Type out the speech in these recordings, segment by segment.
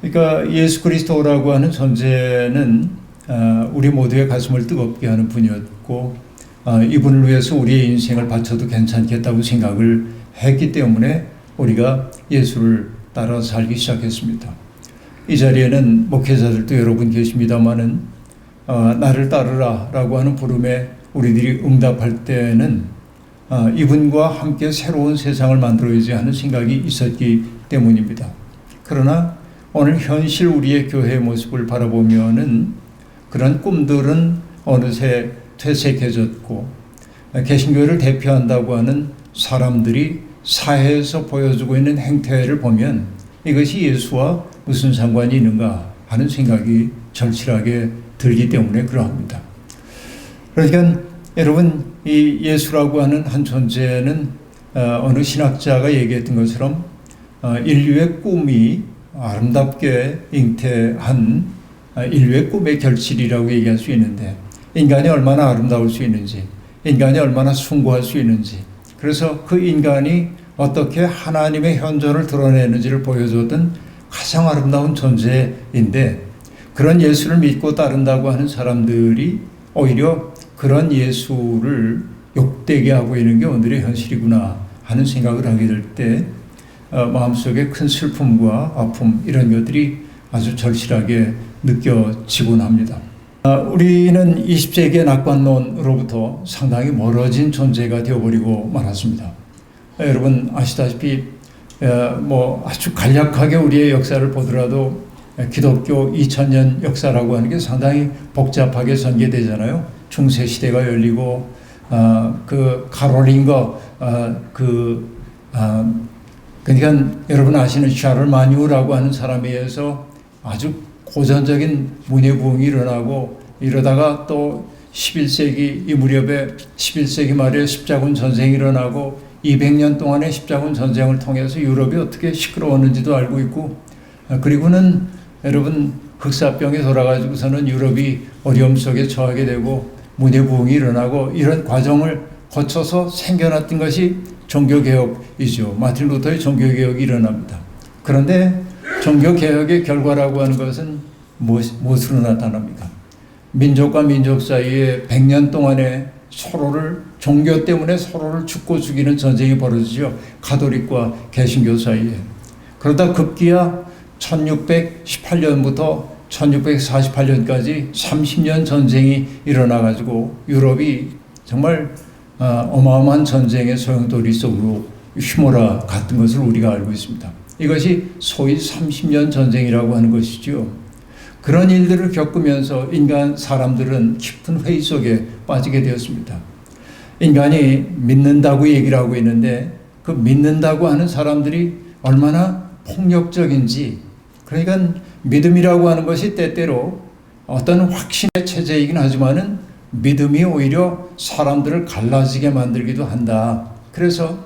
그러니까 예수 그리스도라고 하는 존재는 어, 우리 모두의 가슴을 뜨겁게 하는 분이었고 어, 이분을 위해서 우리의 인생을 바쳐도 괜찮겠다고 생각을 했기 때문에 우리가 예수를 따라 살기 시작했습니다. 이 자리에는 목회자들도 여러분 계십니다만은 어, 나를 따르라라고 하는 부름에 우리들이 응답할 때는 어, 이분과 함께 새로운 세상을 만들어야지 하는 생각이 있었기 때문입니다. 그러나 오늘 현실 우리의 교회의 모습을 바라보면은 그런 꿈들은 어느새 퇴색해졌고 개신교를 대표한다고 하는 사람들이 사회에서 보여주고 있는 행태를 보면 이것이 예수와 무슨 상관이 있는가 하는 생각이 절실하게 들기 때문에 그러합니다. 그러니까 여러분 이 예수라고 하는 한 존재는 어, 어느 신학자가 얘기했던 것처럼 어, 인류의 꿈이 아름답게 잉태한 어, 인류의 꿈의 결실이라고 얘기할 수 있는데 인간이 얼마나 아름다울 수 있는지 인간이 얼마나 숭고할 수 있는지 그래서 그 인간이 어떻게 하나님의 현존을 드러내는지를 보여줬던 가장 아름다운 존재인데 그런 예수를 믿고 따른다고 하는 사람들이 오히려 그런 예수를 욕되게 하고 있는 게 오늘의 현실이구나 하는 생각을 하게 될때 어, 마음속에 큰 슬픔과 아픔 이런 것들이 아주 절실하게 느껴지곤 합니다. 아, 우리는 20세기의 낙관론으로부터 상당히 멀어진 존재가 되어버리고 말았습니다. 아, 여러분 아시다시피 어, 뭐 아주 간략하게 우리의 역사를 보더라도 기독교 2000년 역사라고 하는 게 상당히 복잡하게 전개되잖아요. 중세 시대가 열리고 어, 그 카롤린거 어, 그 어, 그러니까 여러분 아시는 샤를 마뉴라고 하는 사람에 의해서 아주 고전적인 문예 부흥이 일어나고 이러다가 또 11세기 이 무렵에 11세기 말에 십자군 전쟁이 일어나고 200년 동안의 십자군 전쟁을 통해서 유럽이 어떻게 시끄러웠는지도 알고 있고 아, 그리고는 여러분 흑사병에 돌아가지고서는 유럽이 어려움 속에 처하게 되고 문예 부흥이 일어나고 이런 과정을 거쳐서 생겨났던 것이 종교개혁이죠. 마틴 루터의 종교개혁이 일어납니다. 그런데 종교개혁의 결과라고 하는 것은 무엇으로 나타납니까? 민족과 민족 사이에 100년 동안의 서로를 종교 때문에 서로를 죽고 죽이는 전쟁이 벌어지죠. 가톨릭과 개신교 사이에. 그러다 급기야 1618년부터 1648년까지 30년 전쟁이 일어나 가지고 유럽이 정말 어, 어마어마한 전쟁의 소용돌이 속으로 휘몰아 갔던 것을 우리가 알고 있습니다. 이것이 소위 30년 전쟁이라고 하는 것이죠. 그런 일들을 겪으면서 인간 사람들은 깊은 회의 속에 빠지게 되었습니다. 인간이 믿는다고 얘기를 하고 있는데 그 믿는다고 하는 사람들이 얼마나 폭력적인지 그러니까 믿음이라고 하는 것이 때때로 어떤 확신의 체제이긴 하지만은 믿음이 오히려 사람들을 갈라지게 만들기도 한다. 그래서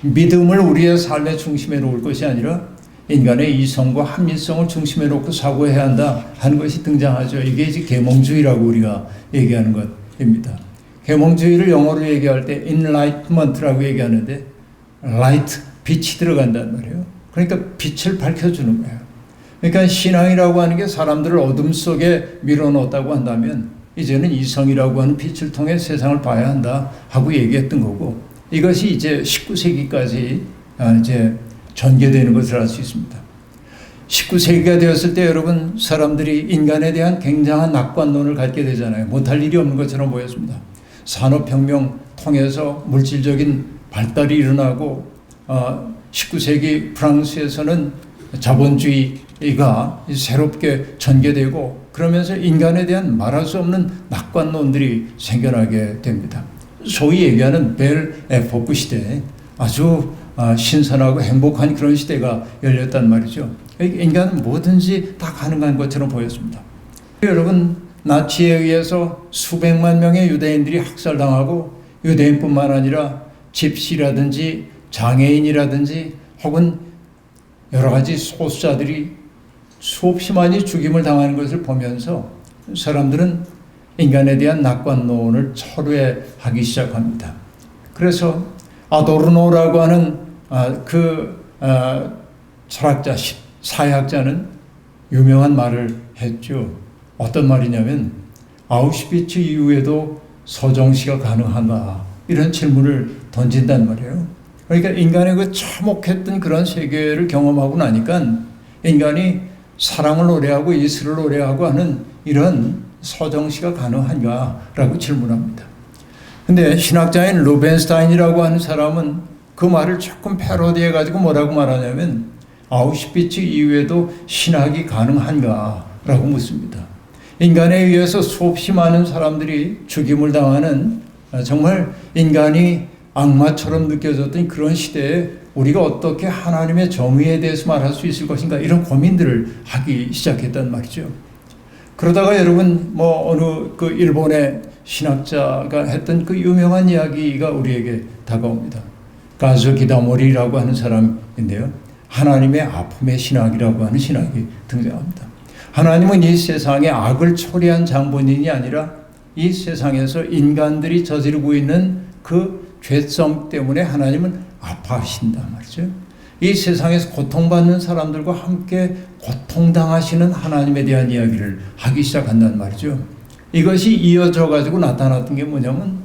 믿음을 우리의 삶의 중심에 놓을 것이 아니라 인간의 이성과 합리성을 중심에 놓고 사고해야 한다 하는 것이 등장하죠. 이게 이제 계몽주의라고 우리가 얘기하는 것입니다. 계몽주의를 영어로 얘기할 때 enlightenment라고 얘기하는데 light 빛이 들어간단 말이에요. 그러니까 빛을 밝혀주는 거예요. 그러니까 신앙이라고 하는 게 사람들을 어둠 속에 밀어넣었다고 한다면 이제는 이성이라고 하는 빛을 통해 세상을 봐야 한다 하고 얘기했던 거고 이것이 이제 19세기까지 아, 이제 전개되는 것을 알 수 있습니다. 19세기가 되었을 때 여러분 사람들이 인간에 대한 굉장한 낙관론을 갖게 되잖아요. 못할 일이 없는 것처럼 보였습니다. 산업혁명 통해서 물질적인 발달이 일어나고 19세기 어, 프랑스에서는 자본주의가 새롭게 전개되고 그러면서 인간에 대한 말할 수 없는 낙관론들이 생겨나게 됩니다. 소위 얘기하는 벨 에포크 시대, 아주 아, 신선하고 행복한 그런 시대가 열렸단 말이죠. 인간은 뭐든지 다 가능한 것처럼 보였습니다. 여러분, 나치에 의해서 수백만 명의 유대인들이 학살당하고 유대인뿐만 아니라 집시라든지 장애인이라든지 혹은 여러 가지 소수자들이 수없이 많이 죽임을 당하는 것을 보면서 사람들은 인간에 대한 낙관론을 철회하기 시작합니다. 그래서 아도르노라고 하는 아, 그 아, 철학자, 사회학자는 유명한 말을 했죠. 어떤 말이냐면 아우슈비츠 이후에도 서정시가 가능한가 이런 질문을 던진단 말이에요. 그러니까 인간의 그 참혹했던 그런 세계를 경험하고 나니까 인간이 사랑을 노래하고 예술을 노래하고 하는 이런 서정시가 가능한가라고 질문합니다. 근데 신학자인 루벤스타인이라고 하는 사람은 그 말을 조금 패러디해 가지고 뭐라고 말하냐면 아우슈비츠 이후에도 신학이 가능한가라고 묻습니다. 인간에 의해서 수없이 많은 사람들이 죽임을 당하는 정말 인간이 악마처럼 느껴졌던 그런 시대에 우리가 어떻게 하나님의 정의에 대해서 말할 수 있을 것인가 이런 고민들을 하기 시작했단 말이죠. 그러다가 여러분 뭐 어느 그 일본의 신학자가 했던 그 유명한 이야기가 우리에게 다가옵니다. 가즈 기다모리라고 하는 사람인데요. 하나님의 아픔의 신학이라고 하는 신학이 등장합니다. 하나님은 이 세상에 악을 초래한 장본인이 아니라 이 세상에서 인간들이 저지르고 있는 그 죄성 때문에 하나님은 아파하신다 말이죠. 이 세상에서 고통받는 사람들과 함께 고통당하시는 하나님에 대한 이야기를 하기 시작한단 말이죠. 이것이 이어져 가지고 나타났던 게 뭐냐면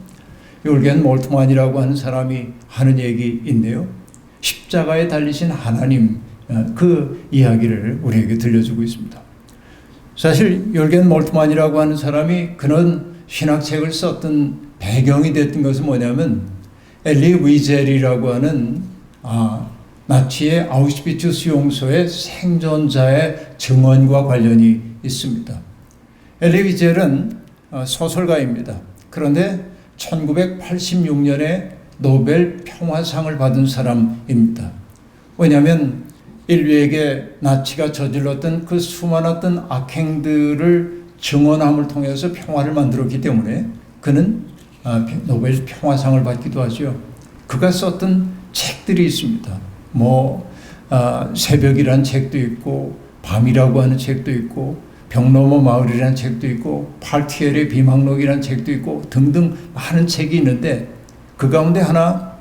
요르겐 몰트만이라고 하는 사람이 하는 얘기인데요. 십자가에 달리신 하나님 어, 그 이야기를 우리에게 들려주고 있습니다. 사실 요르겐 몰트만이라고 하는 사람이 그런 신학책을 썼던 배경이 됐던 것은 뭐냐면 엘리 위젤이라고 하는 아, 나치의 아우슈비츠 수용소의 생존자의 증언과 관련이 있습니다. 엘리 위젤은 어, 소설가입니다. 그런데 1986년에 노벨 평화상을 받은 사람입니다. 왜냐하면 인류에게 나치가 저질렀던 그 수많았던 악행들을 증언함을 통해서 평화를 만들었기 때문에 그는 아, 노벨 평화상을 받기도 하죠. 그가 썼던 책들이 있습니다. 뭐 아, 새벽이란 책도 있고 밤이라고 하는 책도 있고 병너머 마을이라는 책도 있고 팔티엘의 비망록이라는 책도 있고 등등 많은 책이 있는데 그 가운데 하나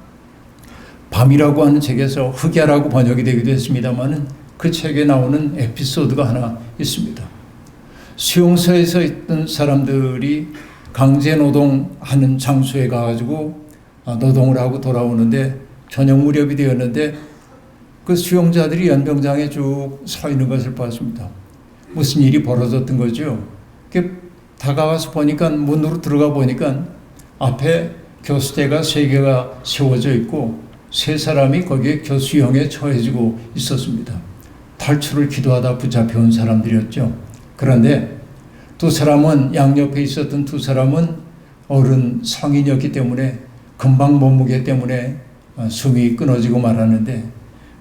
밤이라고 하는 책에서 흑야라고 번역이 되기도 했습니다만은 그 책에 나오는 에피소드가 하나 있습니다. 수용소에서 있던 사람들이 강제 노동하는 장소에 가가지고 아, 노동을 하고 돌아오는데 저녁 무렵이 되었는데 그 수용자들이 연병장에 쭉 서 있는 것을 봤습니다. 무슨 일이 벌어졌던 거죠. 다가와서 보니까 문으로 들어가 보니까 앞에 교수대가 세 개가 세워져 있고 세 사람이 거기에 교수형에 처해지고 있었습니다. 탈출을 기도하다 붙잡혀온 사람들이었죠. 그런데 두 사람은 양옆에 있었던 두 사람은 어른 성인이었기 때문에 금방 몸무게 때문에 어, 숨이 끊어지고 말하는데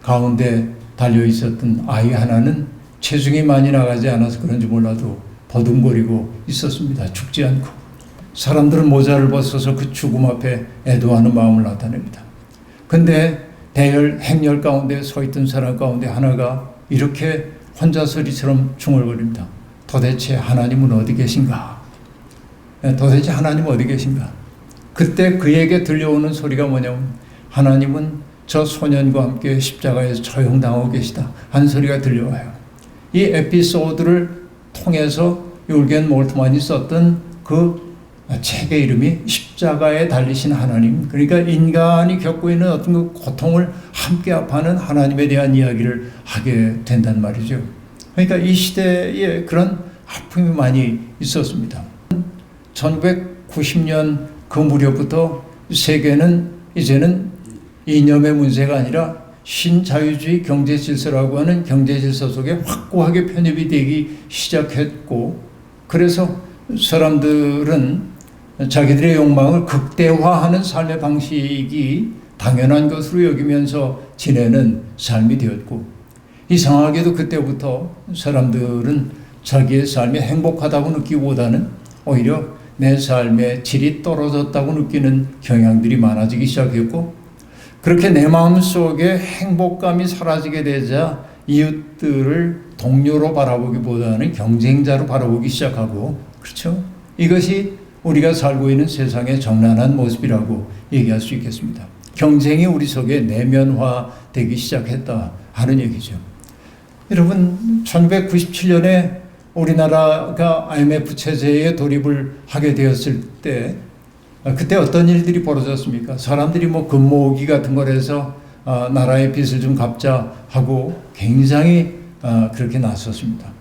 가운데 달려 있었던 아이 하나는 체중이 많이 나가지 않아서 그런지 몰라도 버둥거리고 있었습니다. 죽지 않고. 사람들은 모자를 벗어서 그 죽음 앞에 애도하는 마음을 나타냅니다. 근데 대열 행렬 가운데 서 있던 사람 가운데 하나가 이렇게 혼자 소리처럼 중얼거립니다. 도대체 하나님은 어디 계신가? 네, 도대체 하나님 어디 계신가? 그때 그에게 들려오는 소리가 뭐냐면 하나님은 저 소년과 함께 십자가에서 처형당하고 계시다. 한 소리가 들려와요. 이 에피소드를 통해서 율겐 몰트만이 썼던 그 책의 이름이 십자가에 달리신 하나님. 그러니까 인간이 겪고 있는 어떤 그 고통을 함께 합하는 하나님에 대한 이야기를 하게 된단 말이죠. 그러니까 이 시대에 그런 아픔이 많이 있었습니다. 1990년 그 무렵부터 세계는 이제는 이념의 문제가 아니라 신자유주의 경제 질서라고 하는 경제 질서 속에 확고하게 편입이 되기 시작했고 그래서 사람들은 자기들의 욕망을 극대화하는 삶의 방식이 당연한 것으로 여기면서 지내는 삶이 되었고 이상하게도 그때부터 사람들은 자기의 삶이 행복하다고 느끼기보다는 오히려 내 삶의 질이 떨어졌다고 느끼는 경향들이 많아지기 시작했고 그렇게 내 마음 속에 행복감이 사라지게 되자 이웃들을 동료로 바라보기보다는 경쟁자로 바라보기 시작하고 그렇죠? 이것이 우리가 살고 있는 세상의 정난한 모습이라고 얘기할 수 있겠습니다. 경쟁이 우리 속에 내면화되기 시작했다 하는 얘기죠. 여러분 1997년에 우리나라가 IMF 체제에 돌입을 하게 되었을 때 아, 그때 어떤 일들이 벌어졌습니까? 사람들이 뭐 금모으기 같은 걸 해서 아, 나라의 빚을 좀 갚자 하고 굉장히 아, 그렇게 나섰습니다.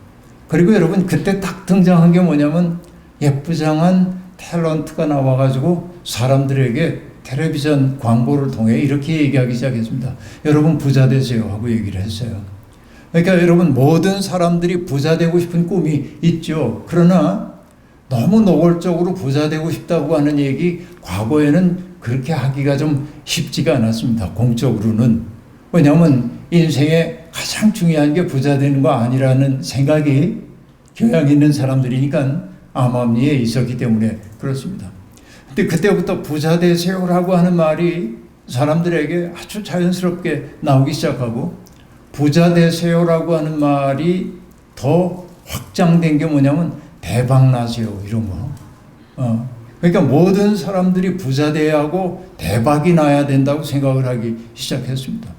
그리고 여러분 그때 딱 등장한 게 뭐냐면 예쁘장한 탤런트가 나와가지고 사람들에게 텔레비전 광고를 통해 이렇게 얘기하기 시작했습니다. 여러분 부자 되세요 하고 얘기를 했어요. 그러니까 여러분 모든 사람들이 부자 되고 싶은 꿈이 있죠. 그러나 너무 노골적으로 부자 되고 싶다고 하는 얘기 과거에는 그렇게 하기가 좀 쉽지가 않았습니다. 공적으로는. 왜냐하면 인생에 가장 중요한 게 부자 되는 거 아니라는 생각이 교양 있는 사람들이니까 암암리에 있었기 때문에 그렇습니다. 근데 그때부터 부자 되세요라고 하는 말이 사람들에게 아주 자연스럽게 나오기 시작하고 부자 되세요라고 하는 말이 더 확장된 게 뭐냐면 대박 나세요 이런 거. 어. 그러니까 모든 사람들이 부자 돼야 하고 대박이 나야 된다고 생각을 하기 시작했습니다.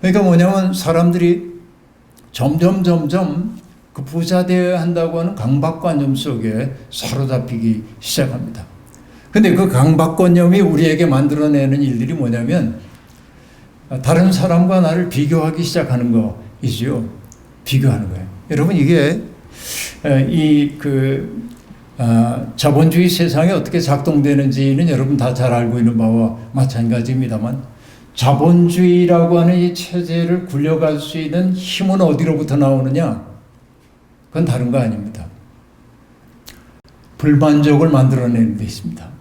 그러니까 뭐냐면 사람들이 점점 점점 그 부자 되어야 한다고 하는 강박관념 속에 사로잡히기 시작합니다. 근데 그 강박관념이 우리에게 만들어내는 일들이 뭐냐면 다른 사람과 나를 비교하기 시작하는 거이죠. 비교하는 거예요. 여러분 이게 이그 아, 자본주의 세상이 어떻게 작동되는지는 여러분 다 잘 알고 있는 바와 마찬가지입니다만 자본주의라고 하는 이 체제를 굴려갈 수 있는 힘은 어디로부터 나오느냐? 그건 다른 거 아닙니다. 불만족을 만들어내는 데 있습니다.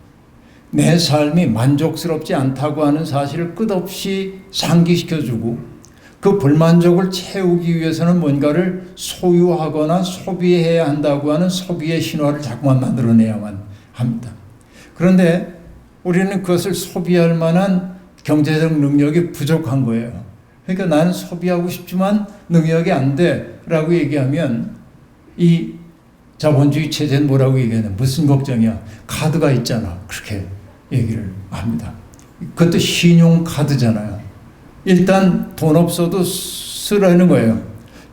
내 삶이 만족스럽지 않다고 하는 사실을 끝없이 상기시켜주고 그 불만족을 채우기 위해서는 뭔가를 소유하거나 소비해야 한다고 하는 소비의 신화를 자꾸만 만들어내야만 합니다. 그런데 우리는 그것을 소비할 만한 경제적 능력이 부족한 거예요. 그러니까 나는 소비하고 싶지만 능력이 안 돼. 라고 얘기하면 이 자본주의 체제는 뭐라고 얘기하냐. 무슨 걱정이야. 카드가 있잖아. 그렇게 얘기를 합니다. 그것도 신용카드잖아요. 일단 돈 없어도 쓰라는 거예요.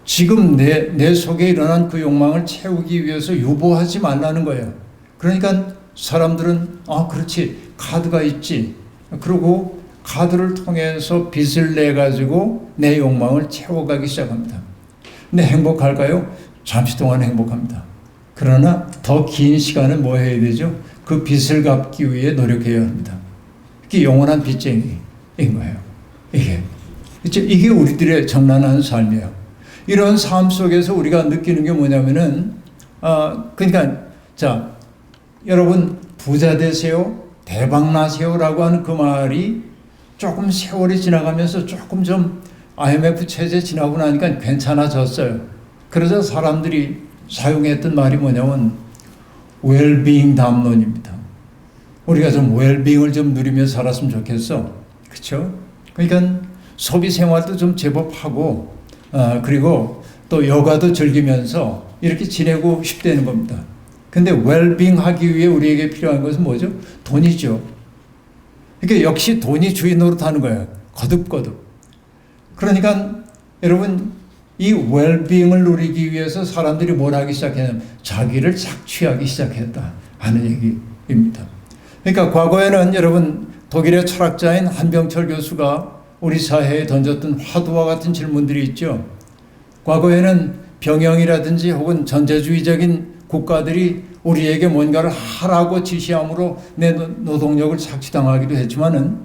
지금 내, 내 속에 일어난 그 욕망을 채우기 위해서 유보하지 말라는 거예요. 그러니까 사람들은, 아, 그렇지. 카드가 있지. 그리고 카드를 통해서 빚을 내가지고 내 욕망을 채워가기 시작합니다. 근데 행복할까요? 잠시 동안 행복합니다. 그러나 더 긴 시간은 뭐 해야 되죠? 그 빚을 갚기 위해 노력해야 합니다. 이게 영원한 빚쟁이인 거예요. 이게. 이게 우리들의 정난한 삶이에요. 이런 삶 속에서 우리가 느끼는 게 뭐냐면은, 아, 그러니까, 자, 여러분, 부자 되세요, 대박 나세요 라고 하는 그 말이 조금 세월이 지나가면서 조금 좀 IMF 체제 지나고 나니까 괜찮아졌어요. 그러자 사람들이 사용했던 말이 뭐냐면 웰빙 담론입니다. 우리가 좀 웰빙을 좀 누리며 살았으면 좋겠어. 그렇죠? 그러니까 소비 생활도 좀 제법 하고 어, 그리고 또 여가도 즐기면서 이렇게 지내고 싶다는 겁니다. 근데 웰빙 하기 위해 우리에게 필요한 것은 뭐죠? 돈이죠. 그러니까 역시 돈이 주인 노릇하는 거예요. 거듭거듭. 그러니까 여러분 이 웰빙을 누리기 위해서 사람들이 뭘 하기 시작했냐면 자기를 착취하기 시작했다 하는 얘기입니다. 그러니까 과거에는 여러분 독일의 철학자인 한병철 교수가 우리 사회에 던졌던 화두와 같은 질문들이 있죠. 과거에는 병영이라든지 혹은 전제주의적인 국가들이 우리에게 뭔가를 하라고 지시함으로 내 노동력을 착취당하기도 했지만은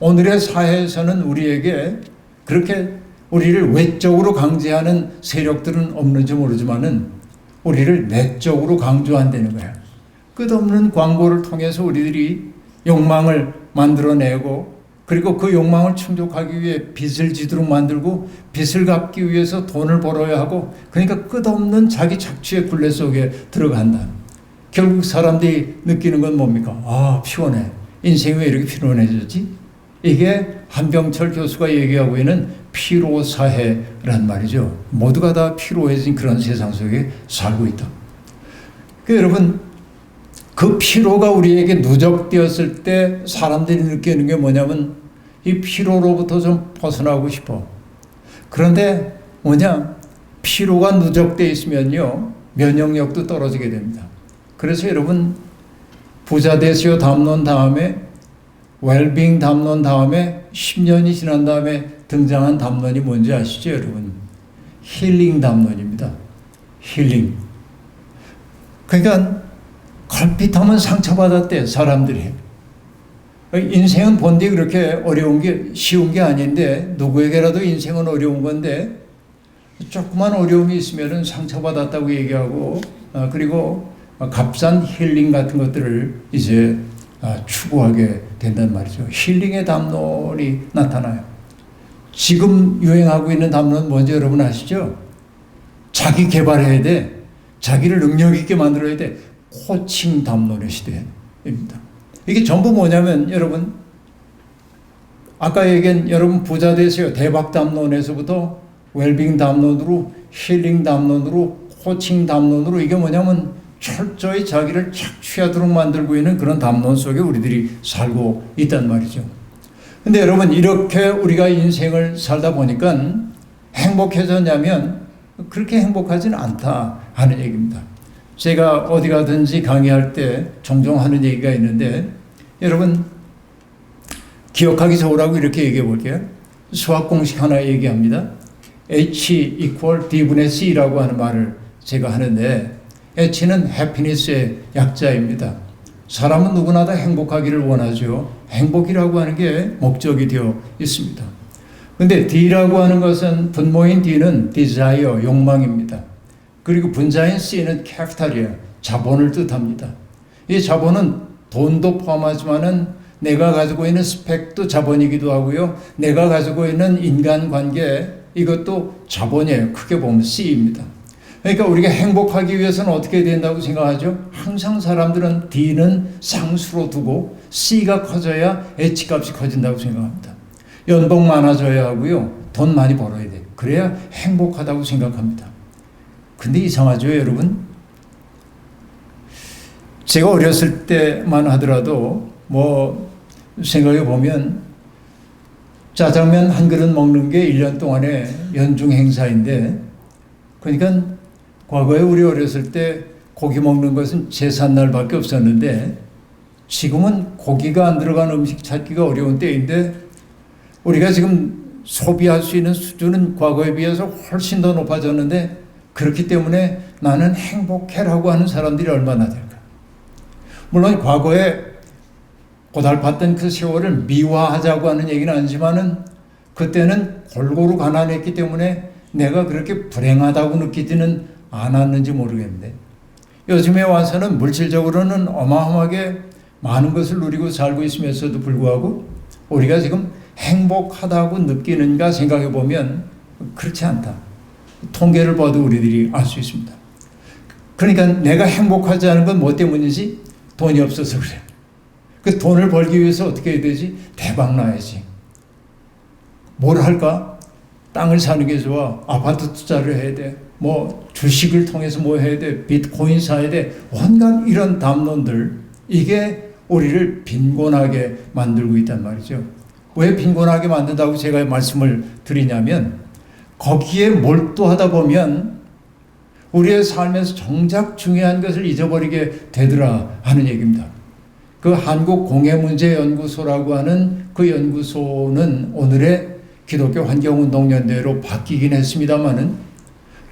오늘의 사회에서는 우리에게 그렇게 우리를 외적으로 강제하는 세력들은 없는지 모르지만은 우리를 내적으로 강조한다는 거야. 끝없는 광고를 통해서 우리들이 욕망을 만들어내고 그리고 그 욕망을 충족하기 위해 빚을 지도록 만들고 빚을 갚기 위해서 돈을 벌어야 하고 그러니까 끝없는 자기 착취의 굴레 속에 들어간다. 결국 사람들이 느끼는 건 뭡니까? 아, 피곤해. 인생이 왜 이렇게 피곤해졌지? 이게 한병철 교수가 얘기하고 있는 피로사회란 말이죠. 모두가 다 피로해진 그런 세상 속에 살고 있다. 그 여러분, 그 피로가 우리에게 누적되었을 때 사람들이 느끼는 게 뭐냐면 이 피로로부터 좀 벗어나고 싶어. 그런데 뭐냐? 피로가 누적돼 있으면요 면역력도 떨어지게 됩니다. 그래서 여러분 부자 되시오 담론 다음에 웰빙 담론 다음에 10년이 지난 다음에 등장한 담론이 뭔지 아시죠, 여러분? 힐링 담론입니다. 힐링. 그러니까 걸핏하면 상처받았대 사람들이. 인생은 본디 그렇게 어려운 게 쉬운 게 아닌데 누구에게라도 인생은 어려운 건데 조그만 어려움이 있으면은 상처받았다고 얘기하고 어, 그리고 값싼 힐링 같은 것들을 이제 아, 추구하게 된단 말이죠. 힐링의 담론이 나타나요. 지금 유행하고 있는 담론은 뭔지 여러분 아시죠? 자기 개발해야 돼. 자기를 능력 있게 만들어야 돼. 코칭 담론의 시대입니다. 이게 전부 뭐냐면 여러분 아까 얘기한 여러분 부자 되세요. 대박 담론에서부터 웰빙 담론으로 힐링 담론으로 코칭 담론으로 이게 뭐냐면 철저히 자기를 착취하도록 만들고 있는 그런 담론 속에 우리들이 살고 있단 말이죠. 근데 여러분 이렇게 우리가 인생을 살다 보니까 행복해졌냐면 그렇게 행복하지는 않다 하는 얘기입니다. 제가 어디 가든지 강의할 때 종종 하는 얘기가 있는데 여러분 기억하기 좋으라고 이렇게 얘기해 볼게요. 수학 공식 하나 얘기합니다. H equal D분의 C라고 하는 말을 제가 하는데 H는 해피니스의 약자입니다. 사람은 누구나 다 행복하기를 원하죠. 행복이라고 하는 게 목적이 되어 있습니다. 근데 D라고 하는 것은 분모인 D는 desire, 욕망입니다. 그리고 분자인 C는 capital이야, 자본을 뜻합니다. 이 자본은 돈도 포함하지만은 내가 가지고 있는 스펙도 자본이기도 하고요. 내가 가지고 있는 인간관계 이것도 자본이에요. 크게 보면 C입니다. 그러니까 우리가 행복하기 위해서는 어떻게 된다고 생각하죠? 항상 사람들은 D는 상수로 두고 C가 커져야 H 값이 커진다고 생각합니다. 연봉 많아져야 하고요. 돈 많이 벌어야 돼. 그래야 행복하다고 생각합니다. 근데 이상하죠, 여러분? 제가 어렸을 때만 하더라도 뭐 생각해 보면 짜장면 한 그릇 먹는 게 1년 동안의 연중 행사인데 그러니까 과거에 우리 어렸을 때 고기 먹는 것은 제삿날밖에 없었는데 지금은 고기가 안 들어간 음식 찾기가 어려운 때인데 우리가 지금 소비할 수 있는 수준은 과거에 비해서 훨씬 더 높아졌는데 그렇기 때문에 나는 행복해라고 하는 사람들이 얼마나 될까? 물론 과거에 고달팠던 그 세월을 미화하자고 하는 얘기는 아니지만은 그때는 골고루 가난했기 때문에 내가 그렇게 불행하다고 느끼지는 않았는지 모르겠는데 요즘에 와서는 물질적으로는 어마어마하게 많은 것을 누리고 살고 있으면서도 불구하고 우리가 지금 행복하다고 느끼는가 생각해 보면 그렇지 않다. 통계를 봐도 우리들이 알 수 있습니다. 그러니까 내가 행복하지 않은 건 뭐 때문이지? 돈이 없어서 그래. 그 돈을 벌기 위해서 어떻게 해야 되지? 대박 나야지. 뭘 할까? 땅을 사는 게 좋아. 아파트 투자를 해야 돼. 뭐 주식을 통해서 뭐 해야 돼. 비트코인 사야 돼. 온갖 이런 담론들. 이게 우리를 빈곤하게 만들고 있단 말이죠. 왜 빈곤하게 만든다고 제가 말씀을 드리냐면 거기에 몰두하다 보면 우리의 삶에서 정작 중요한 것을 잊어버리게 되더라 하는 얘기입니다. 그 한국공예문제연구소라고 하는 그 연구소는 오늘의 기독교 환경운동연대로 바뀌긴 했습니다만은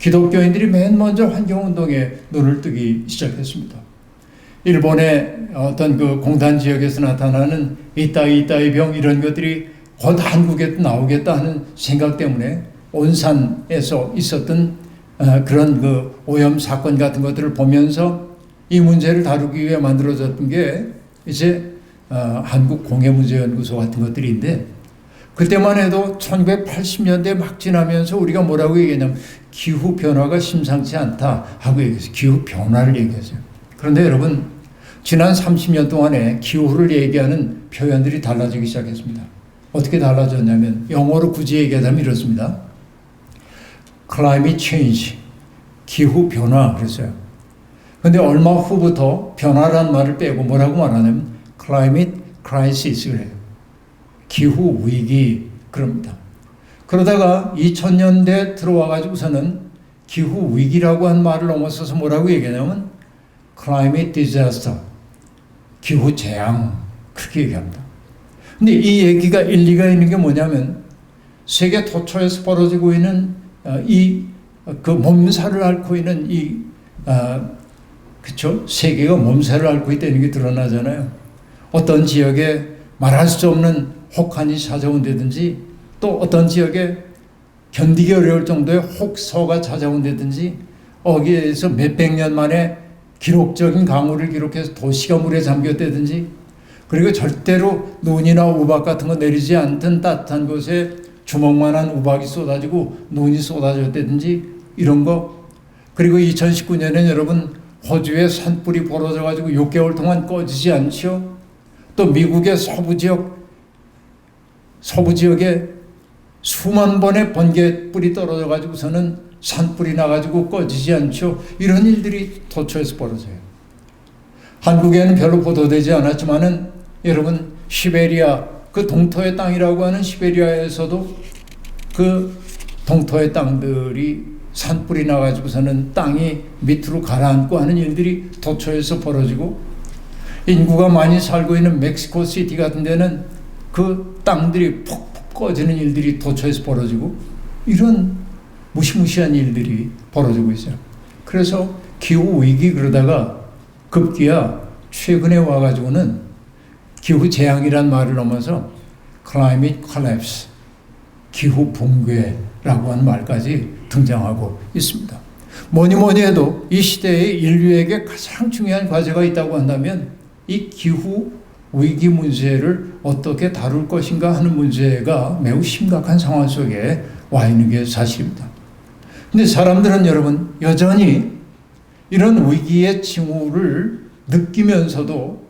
기독교인들이 맨 먼저 환경운동에 눈을 뜨기 시작했습니다. 일본의 어떤 그 공단 지역에서 나타나는 이따이 이따이 병 이런 것들이 곧 한국에도 나오겠다 하는 생각 때문에 온산에서 있었던 어, 그런 그 오염 사건 같은 것들을 보면서 이 문제를 다루기 위해 만들어졌던 게 이제 어, 한국공예문제연구소 같은 것들인데 그때만 해도 1980년대 막 지나면서 우리가 뭐라고 얘기했냐면 기후 변화가 심상치 않다 하고 얘기했어요. 기후 변화를 얘기했어요. 그런데 여러분 지난 30년 동안에 기후를 얘기하는 표현들이 달라지기 시작했습니다. 어떻게 달라졌냐면 영어로 굳이 얘기하자면 이렇습니다. climate change, 기후 변화 그랬어요. 근데 얼마 후부터 변화란 말을 빼고 뭐라고 말하냐면 climate crisis 그래요. 기후 위기 그럽니다. 그러다가 2000년대 들어와 가지고서는 기후 위기라고 한 말을 넘어서서 뭐라고 얘기하냐면 climate disaster 기후 재앙 그렇게 얘기합니다. 근데 이 얘기가 일리가 있는 게 뭐냐면 세계 도처에서 벌어지고 있는 어, 이그 몸살을 앓고 있는 이 아, 그쵸 세계가 몸살을 앓고 있다는 게 드러나잖아요. 어떤 지역에 말할 수 없는 혹한이 찾아온다든지 또 어떤 지역에 견디기 어려울 정도의 혹서가 찾아온다든지 거기에서 몇백 년 만에 기록적인 강우를 기록해서 도시가 물에 잠겼다든지 그리고 절대로 눈이나 우박 같은 거 내리지 않던 따뜻한 곳에 주먹만한 우박이 쏟아지고 눈이 쏟아졌다든지 이런 거 그리고 2019년에 여러분 호주에 산불이 벌어져 가지고 6개월 동안 꺼지지 않죠. 또 미국의 서부 지역 서부 지역에 수만 번의 번개불이 떨어져 가지고서는 산불이 나 가지고 꺼지지 않죠. 이런 일들이 도처에서 벌어져요. 한국에는 별로 보도되지 않았지만은 여러분 시베리아 그 동토의 땅이라고 하는 시베리아에서도 그 동토의 땅들이 산불이 나가지고서는 땅이 밑으로 가라앉고 하는 일들이 도처에서 벌어지고 인구가 많이 살고 있는 멕시코 시티 같은 데는 그 땅들이 폭폭 꺼지는 일들이 도처에서 벌어지고 이런 무시무시한 일들이 벌어지고 있어요. 그래서 기후 위기 그러다가 급기야 최근에 와가지고는 기후 재앙이란 말을 넘어서 climate collapse 기후 붕괴라고 하는 말까지 등장하고 있습니다. 뭐니 뭐니 해도 이 시대에 인류에게 가장 중요한 과제가 있다고 한다면 이 기후 위기 문제를 어떻게 다룰 것인가 하는 문제가 매우 심각한 상황 속에 와 있는 게 사실입니다. 근데 사람들은 여러분 여전히 이런 위기의 징후를 느끼면서도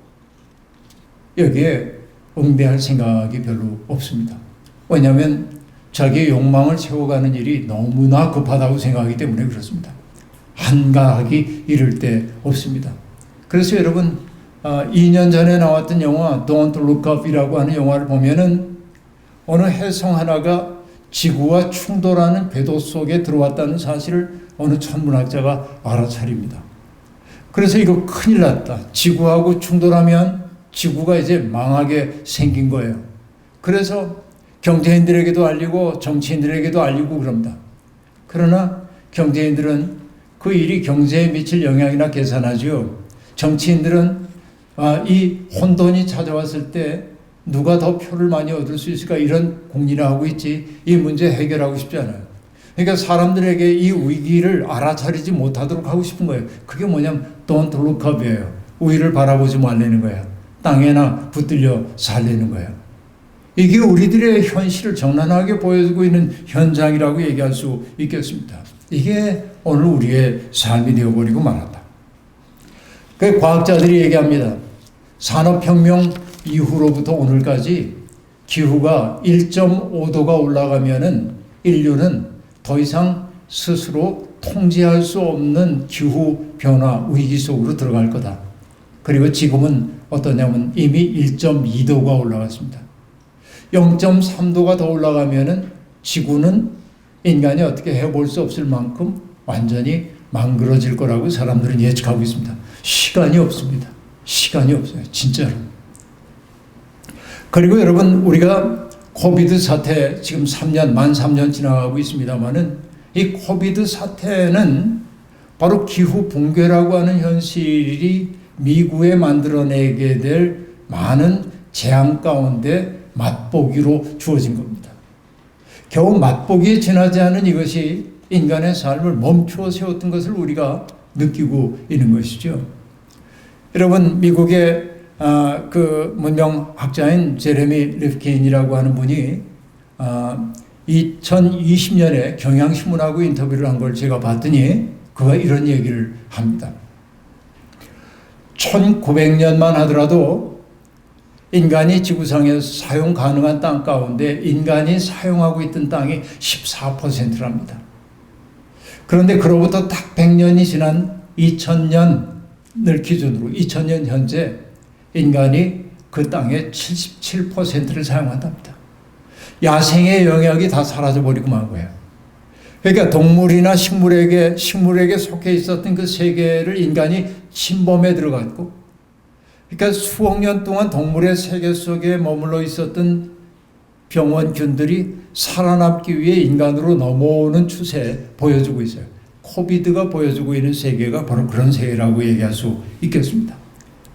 여기에 응대할 생각이 별로 없습니다. 왜냐하면 자기의 욕망을 채워가는 일이 너무나 급하다고 생각하기 때문에 그렇습니다. 한가하기 이를 데 없습니다. 그래서 여러분 2년 전에 나왔던 영화 Don't Look Up이라고 하는 영화를 보면은 어느 해성 하나가 지구와 충돌하는 궤도 속에 들어왔다는 사실을 어느 천문학자가 알아차립니다. 그래서 이거 큰일 났다. 지구하고 충돌하면 지구가 이제 망하게 생긴 거예요. 그래서 경제인들에게도 알리고 정치인들에게도 알리고 그럽니다. 그러나 경제인들은 그 일이 경제에 미칠 영향이나 계산하죠. 정치인들은 아, 이 혼돈이 찾아왔을 때 누가 더 표를 많이 얻을 수 있을까 이런 공리를 하고 있지 이 문제 해결하고 싶지 않아요. 그러니까 사람들에게 이 위기를 알아차리지 못하도록 하고 싶은 거예요. 그게 뭐냐면 don't look up이에요. 위를 바라보지 말라는 거예요. 땅에나 붙들려 살리는 거예요. 이게 우리들의 현실을 정난하게 보여주고 있는 현장이라고 얘기할 수 있겠습니다. 이게 오늘 우리의 삶이 되어버리고 말았다. 그 과학자들이 얘기합니다. 산업혁명 이후로부터 오늘까지 기후가 1.5도가 올라가면은 인류는 더 이상 스스로 통제할 수 없는 기후 변화 위기 속으로 들어갈 거다. 그리고 지금은 어떠냐면 이미 1.2도가 올라갔습니다. 0.3도가 더 올라가면은 지구는 인간이 어떻게 해볼 수 없을 만큼 완전히 망그러질 거라고 사람들은 예측하고 있습니다. 시간이 없습니다. 시간이 없어요. 진짜로. 그리고 여러분 우리가 코비드 사태 지금 3년 만 3년 지나가고 있습니다만은 이 코비드 사태는 바로 기후 붕괴라고 하는 현실이 미국에 만들어내게 될 많은 재앙 가운데 맛보기로 주어진 겁니다. 겨우 맛보기에 지나지 않은 이것이 인간의 삶을 멈추어 세웠던 것을 우리가 느끼고 있는 것이죠. 여러분 미국의 아, 그 문명학자인 제레미 리프킨이라고 하는 분이 아, 2020년에 경향신문하고 인터뷰를 한 걸 제가 봤더니 그가 이런 얘기를 합니다. 1900년만 하더라도 인간이 지구상에서 사용 가능한 땅 가운데 인간이 사용하고 있던 땅이 14%랍니다. 그런데 그로부터 딱 100년이 지난 2000년 을 기준으로 2000년 현재 인간이 그 땅의 77%를 사용한답니다. 야생의 영역이 다 사라져버리고 만 거예요. 그러니까 동물이나 식물에게 식물에게 속해 있었던 그 세계를 인간이 침범해 들어갔고 그러니까 수억 년 동안 동물의 세계 속에 머물러 있었던 병원균들이 살아남기 위해 인간으로 넘어오는 추세 보여주고 있어요. 코비드가 보여주고 있는 세계가 바로 그런 세계라고 얘기할 수 있겠습니다.